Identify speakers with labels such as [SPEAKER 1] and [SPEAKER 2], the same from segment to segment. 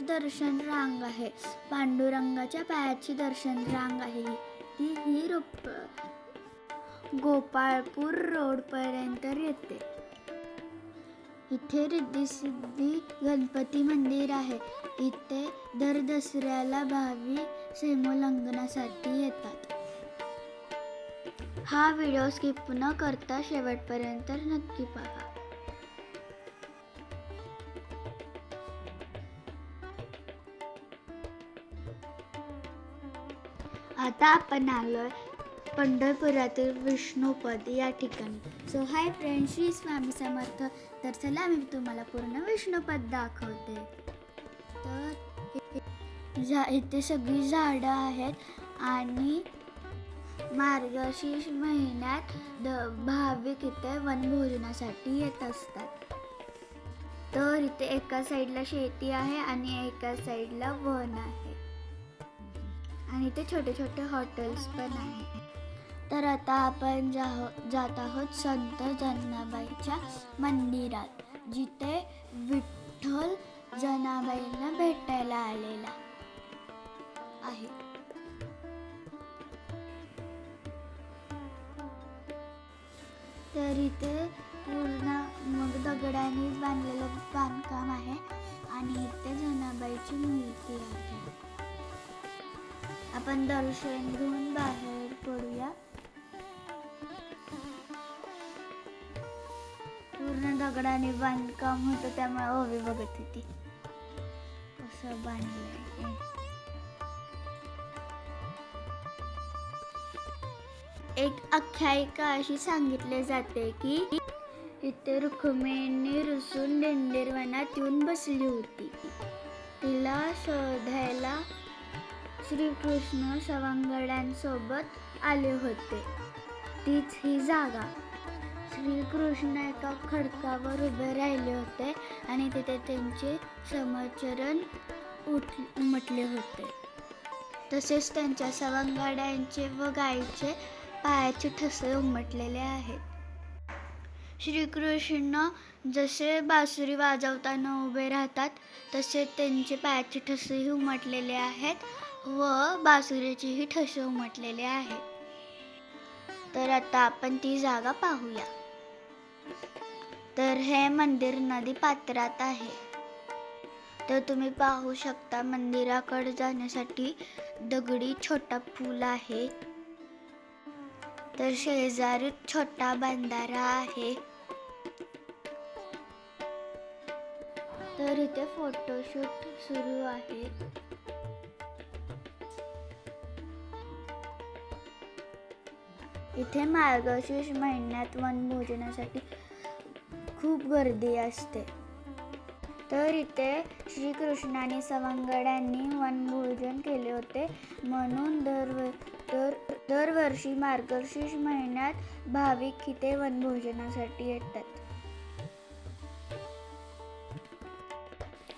[SPEAKER 1] दर्शन रांग आहे. पांडुरंगाच्या पायाची दर्शन रांग आहे. ती ही रोप गोपाळपूर रोडपर्यंत येते. इथे रिद्धिसिद्धी गणपती मंदिर आहे. इथे दर दसऱ्याला भावी सीमोल्लंघनासाठी येतात. हा व्हिडिओ स्किप न करता शेवटपर्यंत नक्की पहा. आता आपण आलोय पंढरपुरातील विष्णुपद या ठिकाणी. So hi friend Shri Swami Samarth. तर चला मी तुम्हाला पूर्ण विष्णुपद दाखवते. तर झा इथे सगळी झाडं आहेत आणि मार्गशीर्ष महिन्यात द भाविक इथे वनभोजनासाठी येत असतात. तर इथे एका साईडला शेती आहे आणि एका साईडला वन आहे. आणि इथे छोटे छोटे हॉटेल्स पण आहे तर आता आपण जा जात आहोत संत जनाबाईच्या मंदिरात जिथे विठ्ठल जनाबाईंना भेटायला आलेला आहे. तर इथे पूर्ण मग दगडाने बांधलेलं बांधकाम आहे आणि इथे जनाबाईची मूर्ती आहे. आपण दर्शन घेऊन बाहेर पडूया. पूर्ण दगडाने बांधकाम होतं त्यामुळे ओवी बघत होती. कसं बांधलंय. एक आख्यायिका अशी सांगितले जाते की इथे रुक्मिणी रुसून डेंडेरवनात येऊन बसली होती. तिला शोधायला श्रीकृष्ण सवंगड्यांसोबत आले होते. तीच ही जागा. श्रीकृष्ण एका खडकावर उभे राहिले होते आणि तिथे त्यांचे समचरण उठ उमटले होते. तसेच त्यांच्या सवंगड्यांचे व गायीचे पायाचे ठसे उमटलेले आहेत. श्रीकृष्ण जसे बासुरी वाजवताना उभे राहतात तसे त्यांचे पायाचे ठसेही उमटलेले आहेत व बासुरीचेही ठसे उमटलेले आहेत. तर आता आपण ती जागा पाहूया. तर हे मंदिर नदी पात्रात आहे. तर तुम्ही पाहू शकता मंदिराकडे जाण्यासाठी दगडी छोटा पूल आहे. तर शेजारी छोटा बंधारा आहे. तर इथे फोटोशूट सुरू आहे. इथे मार्गशीर्ष महिन्यात वनभोजनासाठी खूप गर्दी असते. तर इथे श्रीकृष्णाने सवंगड्यांनी वनभोजन केले होते. म्हणून दरव दर दरवर्षी मार्गशीर्ष महिन्यात भाविक इथे वनभोजनासाठी येतात.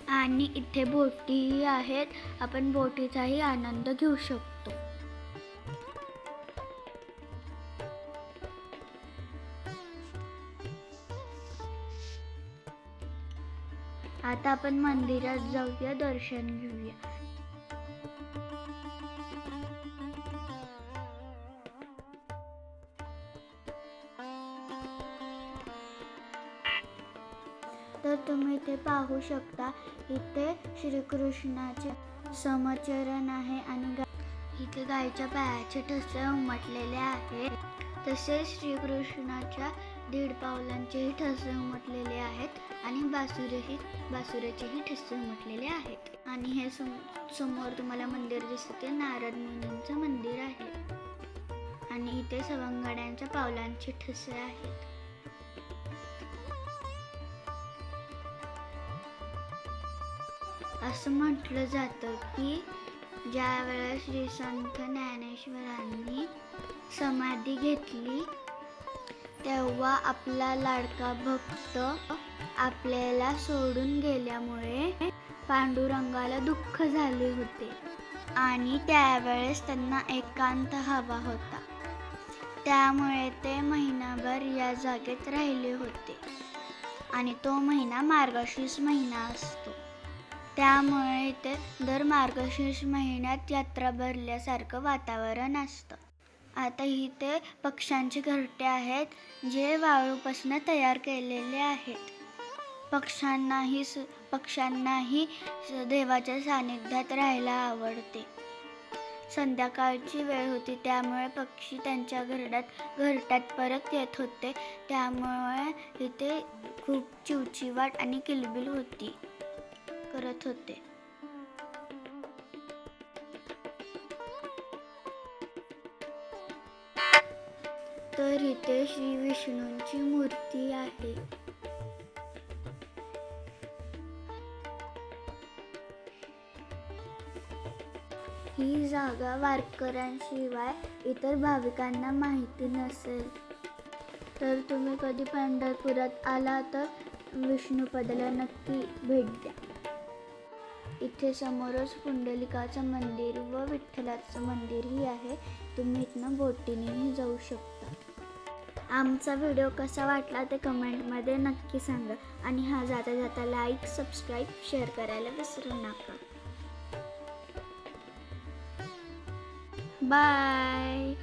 [SPEAKER 1] आणि इथे बोटीही आहेत. आपण बोटीचाही आनंद घेऊ शकतो. आता आपण मंदिरात जाऊया दर्शन घेऊया. तर तुम्ही इथे पाहू शकता. इथे श्रीकृष्णाचे समचरण आहे आणि गा- इथे गायीच्या पायाचे ठसे उमटलेले आहेत तसेच श्रीकृष्णाच्या दीड पावलांचेही ठसे उमटलेले आहेत आणि बासुरेही बासुरेचेही ठसे उमटलेले आहेत. आणि हे सम समोर तुम्हाला मंदिर दिसते. नारद मुनींचं मंदिर आहे. आणि इथे सवंगड्यांच्या पावलांचे ठसे आहेत. असं म्हटलं जातं की ज्यावेळेस श्री संत ज्ञानेश्वरांनी समाधी घेतली तेव्हा आपला लाडका भक्त आपल्याला सोडून गेल्यामुळे पांडुरंगाला दुःख झाले होते आणि त्यावेळेस त्यांना एकांत हवा होता. त्यामुळे ते महिनाभर या जागेत राहिले होते आणि तो महिना मार्गशीर्ष महिना असतो. त्यामुळे इथे दर मार्गशीर्ष महिन्यात यात्रा भरल्यासारखं वातावरण असतं. आता इथे पक्ष्यांचे घरटे आहेत जे वाळूपासून तयार केलेले आहेत. पक्ष्यांनाही स पक्ष्यांनाही देवाच्या सानिध्यात राहायला आवडते. संध्याकाळची वेळ होती त्यामुळे पक्षी त्यांच्या घरड्यात घरट्यात परत येत होते. त्यामुळे इथे खूप चिवचिवाट आणि किलबिल होती. करत होते. तर इथे श्री विष्णूंची मूर्ती आहे. ही जागा वारकऱ्यांशिवाय इतर भाविकांना माहिती नसेल. तर तुम्ही कधी पंढरपुरात आला तर विष्णुपदाला नक्की भेट द्या. इथे समोरच पुंडलिकाचं मंदिर व विठ्ठलाचं मंदिरही आहे. तुम्ही इथनं बोटीनेही जाऊ शकता. आमचा व्हिडिओ कसा वाटला ते कमेंटमध्ये नक्की सांगा. आणि हा जाता जाता लाईक सबस्क्राईब शेअर करायला विसरू नका. बाय